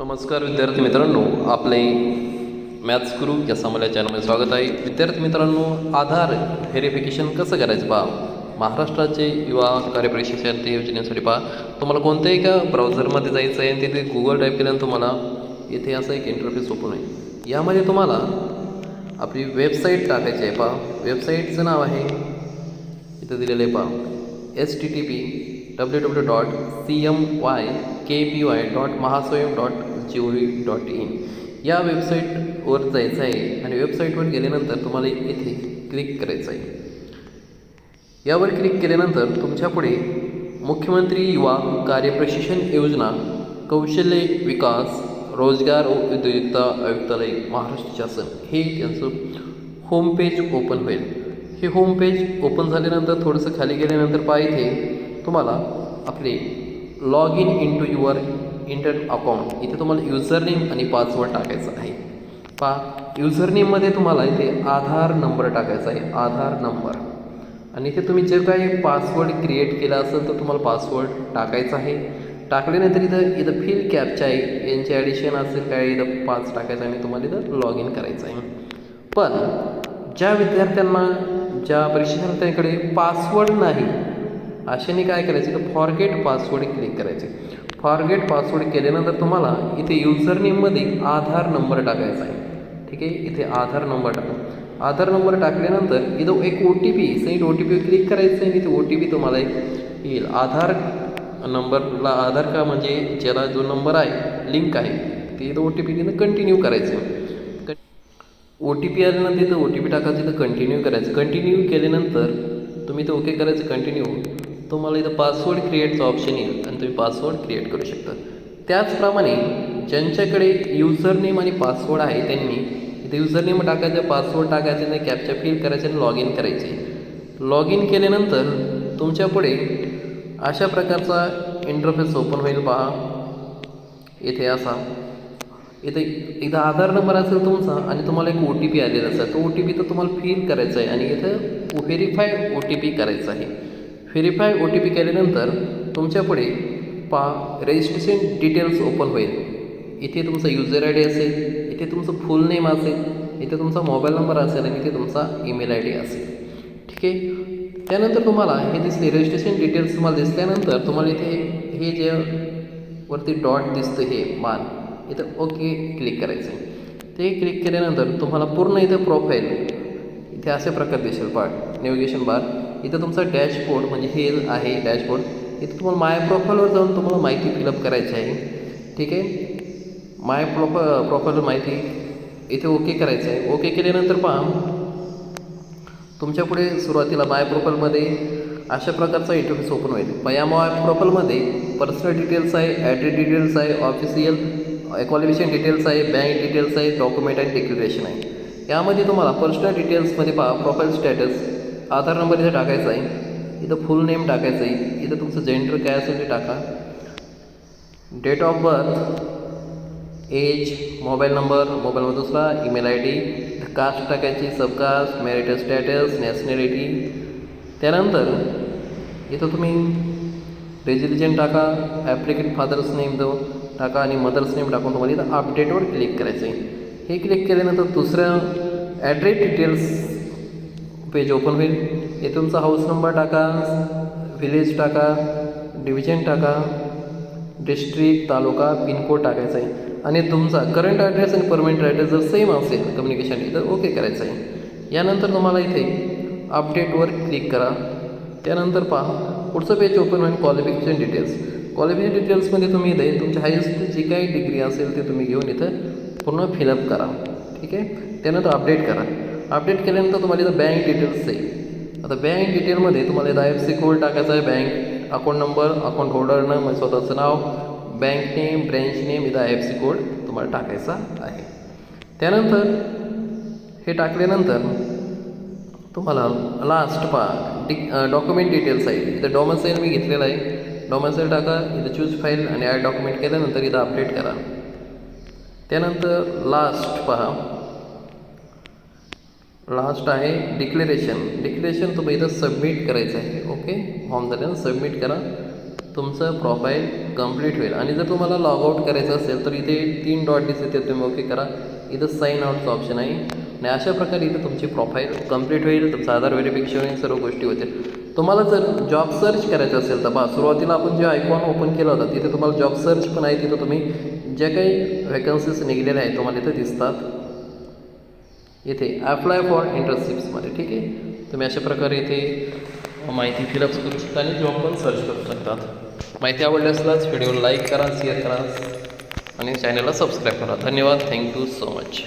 नमस्कार विद्यार्थी मित्रांनो आपले मॅथ्स गुरु या समाला चॅनलमध्ये स्वागत आहे. विद्यार्थी मित्रांनो आधार व्हेरिफिकेशन कसं करायचं पहा? महाराष्ट्राचे युवा कार्यपरीक्षार्थी योजनेसाठी पहा. तुम्हाला कोणत्याही एका ब्राउझरमध्ये जायचं आहे आणि तिथे गुगल टाईप केल्यानंतर तुम्हाला इथे असं एक इंटरफेस ओपन आहे यामध्ये तुम्हाला आपली वेबसाईट टाकायची आहे पहा. वेबसाईटचं नाव आहे इथं दिलेलं आहे पहा. S T T P W W dot C M Y K P Y dot Mahaswayam dot G O V dot in. या वेबसाईटवर जायचं आहे आणि वेबसाईटवर गेल्यानंतर तुम्हाला इथे क्लिक करायचं आहे. यावर क्लिक केल्यानंतर तुमच्यापुढे मुख्यमंत्री युवा कार्यप्रशिक्षण योजना कौशल्य विकास रोजगार व उद्योजकता आयुक्तालय महाराष्ट्र शासन हे त्यांचं होमपेज ओपन होईल. हे होमपेज ओपन झाल्यानंतर थोडंसं खाली गेल्यानंतर पहा इथे तुम्हाला आपले log in in to your inter account इथे तुम्हाला युजर नेम आणि पासवर्ड टाकायचा आहे. पहा युजर नेममध्ये तुम्हाला इथे आधार नंबर टाकायचा आहे आधार नंबर आणि इथे तुम्ही जे काही पासवर्ड क्रिएट केला असेल तर तुम्हाला पासवर्ड टाकायचा आहे. टाकल्यानंतर इथं इथं फिल कॅपचा आहे यांचे ॲडिशन असेल काय इथं पाच टाकायचं आणि तुम्हाला इथं लॉग इन करायचं आहे. पण ज्या विद्यार्थ्यांना ज्या परीक्षार्थ्यांकडे पासवर्ड नाही अशाने काय करायचं? तर फॉरगेट पासवर्ड क्लिक करायचे फॉरगेट पासवर्ड केल्यानंतर तुम्हाला इथे युजर नेममध्ये आधार नंबर टाकायचा आहे. ठीक आहे? इथे आधार नंबर टाका. आधार नंबर टाकल्यानंतर इथं एक O T P set O T P click करायचं आहे. आणि इथे ओ टी पी तुम्हाला एक येईल. आधार नंबरला आधार का म्हणजे ज्याला जो नंबर आहे लिंक आहे ते इथं ओ टी पी तिथं कंटिन्यू करायचं ओ टी पी आल्यानंतर इथं ओ टी पी टाकायचं तिथं कंटिन्यू करायचं. कंटिन्यू केल्यानंतर तुम्ही इथं ओके करायचं कंटिन्यू तुम्हाला इथं पासवर्ड क्रिएटचा ऑप्शन येईल आणि तुम्ही पासवर्ड क्रिएट करू शकता. त्याचप्रमाणे ज्यांच्याकडे युजर नेम आणि पासवर्ड आहे त्यांनी इथे युजर नेम टाकायचं पासवर्ड टाकायचं आणि कॅपच्या फिल करायचे आणि लॉग इन करायचे लॉग इन केल्यानंतर तुमच्यापुढे अशा प्रकारचा इंटरफेस ओपन होईल पहा. इथे असा. इथे एकदा आधार नंबर असेल तुमचा आणि तुम्हाला एक ओ टी पी आलेला असेल. तो ओ टी पी तर तुम्हाला फिल करायचा आहे आणि इथं व्हेरीफाय ओ टी पी करायचा आहे. व्हेरीफाय ओ टी पी केल्यानंतर तुमच्यापुढे पा रजिस्ट्रेशन डिटेल्स ओपन होईल. इथे तुमचा युजर आय डी असेल इथे तुमचं फुल नेम असेल इथे तुमचा मोबाईल नंबर असेल आणि इथे तुमचा ईमेल आय डी असेल. ठीक आहे? त्यानंतर तुम्हाला हे दिसले रजिस्ट्रेशन डिटेल्स तुम्हाला दिसल्यानंतर तुम्हाला इथे हे जे वरती डॉट दिसतं हे मान इथं ओके क्लिक करायचं. आहे ते क्लिक केल्यानंतर तुम्हाला पूर्ण इथं प्रोफाईल इथे अशा प्रकार दिसेल. पार्ट नेव्हिगेशन बार इथं तुमचं डॅशबोर्ड म्हणजे हे आहे डॅशबोर्ड इथं तुम्हाला माय प्रोफाईलवर जाऊन तुम्हाला माहिती फिलअप करायची आहे. ठीक आहे? माय प्रोफ प्रोफाईलवर माहिती इथे ओके करायचं आहे. ओके केल्यानंतर पहा. तुमच्यापुढे सुरुवातीला माय प्रोफाईलमध्ये अशा प्रकारचा इंटरफेस ओपन होईल. मग या माय प्रोफाईलमध्ये पर्सनल डिटेल्स आहे ॲड्रेस डिटेल्स आहे ऑफिशियल क्वालिफिकेशन डिटेल्स आहे बँक डिटेल्स आहे डॉक्युमेंट आणि डिक्लेरेशन आहे. यामध्ये तुम्हाला पर्सनल डिटेल्समध्ये पहा प्रोफाईल स्टॅटस आधार नंबर इथे टाकायचा आहे. इथं फुल नेम टाकायचं आहे. इथं तुमचं जेंडर काय असेल ते टाका. Date of birth age mobile number मोबाईलमध्ये दुसरा ईमेल आय डी कास्ट टाकायची सबकास्ट मॅरिटल स्टॅटस नॅशनॅलिटी त्यानंतर इथं तुम्ही रेजिलिजन टाका ॲप्लिकेट फादर्स नेम दो टाका आणि मदर्स नेम टाकून तुम्हाला इथं अपडेटवर क्लिक करायचं आहे. हे क्लिक केल्यानंतर दुसरं ॲड्रेस डिटेल्स पेज ओपन होईल हे तुमचा हाऊस नंबर टाका विलेज टाका डिव्हिजन टाका डिस्ट्रिक्ट तालुका पिनकोड टाकायचा आहे. आणि तुमचा करंट ॲड्रेस आणि परमनंट ॲड्रेस जर सेम असेल कम्युनिकेशन तर ओके करायचं आहे. यानंतर तुम्हाला इथे अपडेटवर क्लिक करा. त्यानंतर पहा पुढचं पेज ओपन होईल क्वालिफिकेशन डिटेल्स क्वालिफिकेशन डिटेल्समध्ये तुम्ही इथे तुमची हायेस्ट जी काही डिग्री असेल ते तुम्ही घेऊन इथं पूर्ण फिलअप करा. ठीक आहे? त्यानंतर अपडेट करा. अपडेट केल्यानंतर तुम्हाला इथं बँक डिटेल्स आहे आता बँक डिटेलमध्ये तुम्हाला इथं आय एफ सी कोड टाकायचा आहे. बँक अकाउंट नंबर अकाउंट होल्डरनं म्हणजे स्वतःचं नाव बँक नेम ब्रँच नेम इथं आय एफ सी कोड तुम्हाला टाकायचा आहे. त्यानंतर हे टाकल्यानंतर तुम्हाला लास्ट पा डि डॉक्युमेंट डिटेल्स आहे. इथं डॉमसाईल मी घेतलेला आहे. डॉमसाईल टाका इथं चूज फाईल आणि ॲड डॉक्युमेंट केल्यानंतर इथं अपडेट करा. त्यानंतर लास्ट पहा. लास्ट आहे डिक्लेरेशन डिक्लेरेशन तुम्ही इथं सबमिट करायचं आहे ओके फॉर्म झाल्यानं सबमिट करा. तुमचं प्रोफाईल कंप्लीट होईल. आणि जर तुम्हाला लॉग आउट करायचं असेल तर इथे तीन डॉट दिसते तुम्ही ओके करा. इथं साईन आउटचं ऑप्शन आहे. आणि अशा प्रकारे इथं तुमची प्रोफाईल कंप्लीट होईल. तुमचं आधार व्हेरिफिकेशन होईल सर्व गोष्टी होतील. तुम्हाला जर जॉब सर्च करायचं असेल तर बा सुरुवातीला आपण जे आयकॉन ओपन केला होता तिथे तुम्हाला जॉब सर्च पण आहे तिथं तुम्ही ज्या काही व्हॅकन्सीज निघलेल्या आहेत तुम्हाला इथं दिसतात. इथे अप्लाय फॉर इंटर्नशिप्समध्ये ठीक आहे? तुम्ही अशा प्रकारे इथे माहिती फिलअप करू शकता आणि जॉब पण सर्च करू शकतात. माहिती आवडली असल्यास व्हिडिओ लाईक करा शेअर करा आणि चॅनलला सबस्क्राईब करा. धन्यवाद. Thank you so much